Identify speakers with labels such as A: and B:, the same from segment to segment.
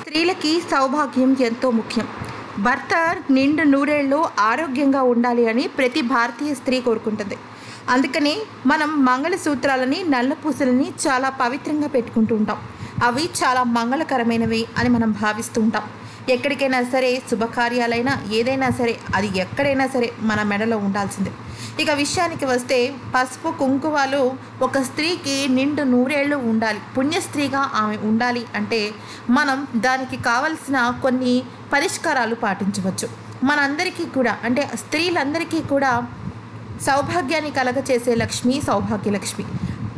A: స్త్రీలకి సౌభాగ్యం ఎంతో ముఖ్యం. భర్త నిండు నూరేళ్ళు ఆరోగ్యంగా ఉండాలి అని ప్రతి భారతీయ స్త్రీ కోరుకుంటుంది. అందుకని మనం మంగళసూత్రాలని నల్లపూసలని చాలా పవిత్రంగా పెట్టుకుంటూ ఉంటాం. అవి చాలా మంగళకరమైనవి అని మనం భావిస్తూ ఉంటాం. ఎక్కడికైనా సరే శుభకార్యాలైనా ఏదైనా సరే అది ఎక్కడైనా సరే మన మెడలో ఉండాల్సిందే. ఇక విషయానికి వస్తే పసుపు కుంకుమలు ఒక స్త్రీకి నిండు నూరేళ్ళు ఉండాలి. పుణ్యస్త్రీగా ఆమె ఉండాలి అంటే మనం దానికి కావలసిన కొన్ని పరిష్కారాలు పాటించవచ్చు. మనందరికీ కూడా అంటే స్త్రీలందరికీ కూడా సౌభాగ్యాన్ని కలగచేసే లక్ష్మి సౌభాగ్య లక్ష్మి.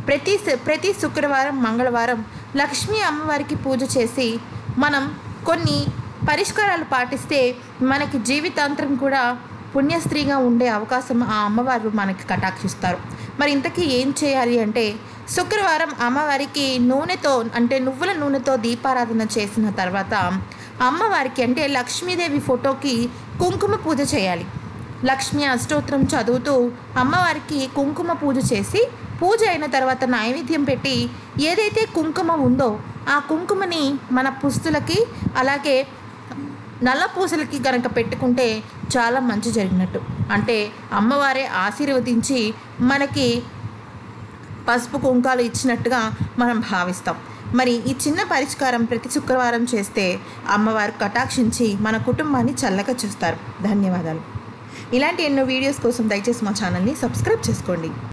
A: ప్రతి ప్రతి శుక్రవారం మంగళవారం లక్ష్మీ అమ్మవారికి పూజ చేసి మనం కొన్ని పరిష్కారాలు పాటిస్తే మనకి జీవితాంతరం కూడా పుణ్యస్త్రీగా ఉండే అవకాశం ఆ అమ్మవారు మనకి కటాక్షిస్తారు. మరి ఇంతకీ ఏం చేయాలి అంటే శుక్రవారం అమ్మవారికి నూనెతో అంటే నువ్వుల నూనెతో దీపారాధన చేసిన తర్వాత అమ్మవారికి అంటే లక్ష్మీదేవి ఫోటోకి కుంకుమ పూజ చేయాలి. లక్ష్మి అష్టోత్రం చదువుతూ అమ్మవారికి కుంకుమ పూజ చేసి పూజ అయిన తర్వాత నైవేద్యం పెట్టి ఏదైతే కుంకుమ ఉందో ఆ కుంకుమని మన పుస్తులకి అలాగే నల్ల పూసలకి కనుక పెట్టుకుంటే చాలా మంచి జరిగినట్టు. అంటే అమ్మవారే ఆశీర్వదించి మనకి పసుపు కుంకాలు ఇచ్చినట్టుగా మనం భావిస్తాం. మరి ఈ చిన్న పరిష్కారం ప్రతి శుక్రవారం చేస్తే అమ్మవారు కటాక్షించి మన కుటుంబాన్ని చల్లగా చూస్తారు. ధన్యవాదాలు. ఇలాంటి ఎన్నో వీడియోస్ కోసం దయచేసి మా ఛానల్ని సబ్స్క్రైబ్ చేసుకోండి.